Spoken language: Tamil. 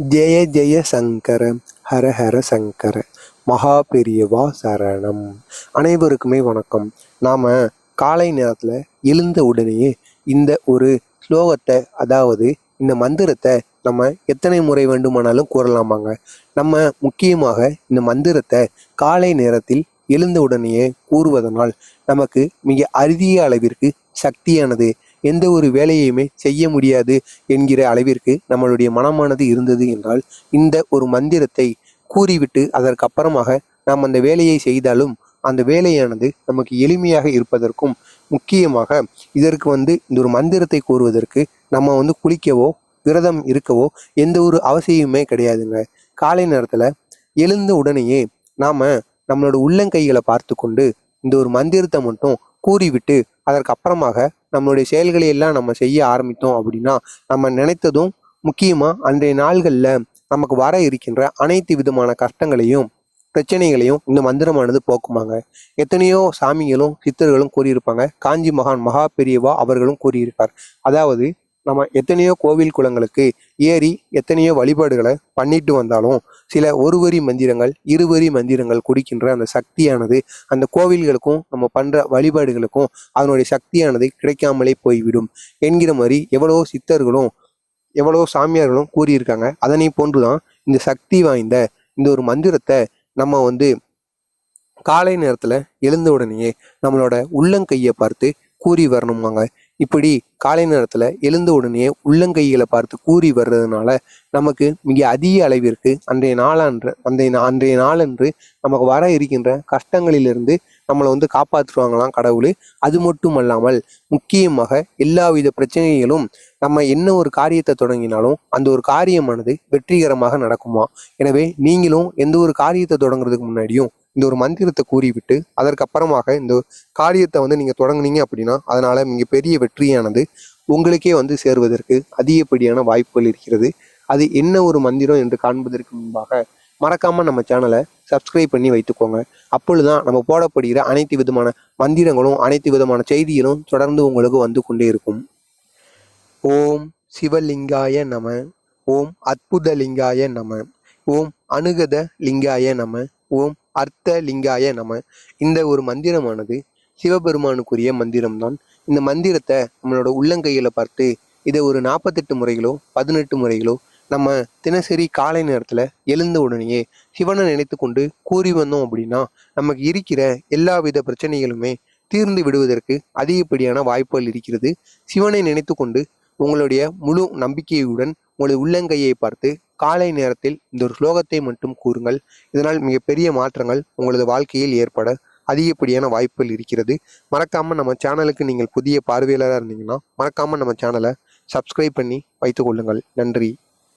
ஜெய ஜெய சங்கர ஹர ஹர சங்கர மகா பெரியவா சரணம். அனைவருக்குமே வணக்கம். நாம் காலை நேரத்தில் எழுந்த உடனேயே இந்த ஒரு ஸ்லோகத்தை அதாவது இந்த மந்திரத்தை நம்ம எத்தனை முறை வேண்டுமானாலும் கூறலாமாங்க. நம்ம முக்கியமாக இந்த மந்திரத்தை காலை நேரத்தில் எழுந்த உடனேயே கூறுவதனால் நமக்கு மிக அரிய அளவிற்கு சக்தியானது எந்த ஒரு வேலையுமே செய்ய முடியாது என்கிற அளவிற்கு நம்மளுடைய மனமானது இருந்தது என்றால் இந்த ஒரு மந்திரத்தை கூறிவிட்டு அதற்கப்புறமாக நாம் அந்த வேலையை செய்தாலும் அந்த வேலையானது நமக்கு எளிமையாக இருப்பதற்கும் முக்கியமாக இதற்கு வந்து இந்த ஒரு மந்திரத்தை கூறுவதற்கு நம்ம வந்து குளிக்கவோ விரதம் இருக்கவோ எந்த ஒரு அவசியமுமே கிடையாதுங்க. காலை நேரத்தில் எழுந்த உடனேயே நாம் நம்மளோட உள்ளங்கைகளை பார்த்து கொண்டு இந்த ஒரு மந்திரத்தை மட்டும் கூறிவிட்டு அதற்கு அப்புறமாக நம்மளுடைய செயல்களை எல்லாம் நம்ம செய்ய ஆரம்பித்தோம் அப்படின்னா நம்ம நினைத்ததும் முக்கியமாக அன்றைய நாள்களில் நமக்கு வர இருக்கின்ற அனைத்து விதமான கஷ்டங்களையும் பிரச்சனைகளையும் இந்த மந்திரமானது போக்குமாங்க. எத்தனையோ சாமிகளும் சித்தர்களும் கூறியிருப்பாங்க. காஞ்சி மகான் மகா பெரியவா அவர்களும் கூறியிருக்கார் அதாவது நம்ம எத்தனையோ கோவில் குளங்களுக்கு ஏறி எத்தனையோ வழிபாடுகளை பண்ணிட்டு வந்தாலும் சில ஒரு வரி மந்திரங்கள் இருவரி மந்திரங்கள் குடிக்கின்ற அந்த சக்தியானது அந்த கோவில்களுக்கும் நம்ம பண்ணுற வழிபாடுகளுக்கும் அதனுடைய சக்தியானது கிடைக்காமலே போய்விடும் என்கிற மாதிரி எவ்வளோ சித்தர்களும் எவ்வளோ சாமியார்களும் கூறியிருக்காங்க. அதனை போன்றுதான் இந்த சக்தி வாய்ந்த இந்த ஒரு மந்திரத்தை நம்ம வந்து காலை நேரத்தில் எழுந்த உடனேயே நம்மளோட உள்ளங்கையை பார்த்து கூறி வரணுமாங்க. இப்படி காலை நேரத்தில் எழுந்த உடனே உள்ளங்கைகளை பார்த்து கூறி வர்றதுனால நமக்கு மிக அதிக அளவிற்கு அன்றைய நாளன்று அன்றைய நா- அன்றைய நாளன்று நமக்கு வர இருக்கின்ற கஷ்டங்களிலிருந்து நம்மளை வந்து காப்பாற்றுவாங்களாம் கடவுள். அது மட்டும் அல்லாமல் முக்கியமாக எல்லாவித பிரச்சனைகளும் நம்ம என்ன ஒரு காரியத்தை தொடங்கினாலும் அந்த ஒரு காரியமானது வெற்றிகரமாக நடக்குமா? எனவே நீங்களும் எந்த ஒரு காரியத்தை தொடங்குறதுக்கு முன்னாடியும் இந்த ஒரு மந்திரத்தை கூறிவிட்டு அதற்கு அப்புறமாக இந்த காரியத்தை வந்து நீங்கள் தொடங்குனீங்க அப்படின்னா அதனால மிகப்பெரிய வெற்றியானது உங்களுக்கே வந்து சேருவதற்கு அதிகப்படியான வாய்ப்புகள் இருக்கிறது. அது என்ன ஒரு மந்திரம் என்று காண்பதற்கு முன்பாக மறக்காமல் நம்ம சேனலை சப்ஸ்கிரைப் பண்ணி வைத்துக்கோங்க. அப்பொழுதுதான் நம்ம போடப்படுகிற அனைத்து விதமான மந்திரங்களும் அனைத்து விதமான செய்திகளும் தொடர்ந்து உங்களுக்கு வந்து கொண்டே இருக்கும். ஓம் சிவலிங்காய நம ஓம் அற்புத லிங்காய நம ஓம் அனுகத லிங்காய நம ஓம் அர்த்த லிங்காய நம. இந்த ஒரு மந்திரமானது சிவபெருமானுக்குரிய மந்திரம்தான். இந்த மந்திரத்தை நம்மளோட உள்ளங்கையில பார்த்து இதை ஒரு நாற்பத்தெட்டு முறைகளோ பதினெட்டு முறைகளோ நம்ம தினசரி காலை நேரத்துல எழுந்த உடனேயே சிவனை நினைத்து கொண்டு கூறி வந்தோம் அப்படின்னா நமக்கு இருக்கிற எல்லா வித பிரச்சனைகளுமே தீர்ந்து விடுவதற்கு அதிகப்படியான வாய்ப்புகள் இருக்கிறது. சிவனை நினைத்து கொண்டு உங்களுடைய முழு நம்பிக்கையுடன் உங்களது உள்ளங்கையை பார்த்து காலை நேரத்தில் இந்த ஒரு ஸ்லோகத்தை மட்டும் கூறுங்கள். இதனால் மிகப்பெரிய மாற்றங்கள் உங்களது வாழ்க்கையில் ஏற்பட அதிகப்படியான வாய்ப்புகள் இருக்கிறது. மறக்காமல் நம்ம சேனலுக்கு நீங்கள் புதிய பார்வையாளராக இருந்தீங்கன்னா மறக்காமல் நம்ம சேனலை சப்ஸ்கிரைப் பண்ணி வைத்துக் கொள்ளுங்கள். நன்றி.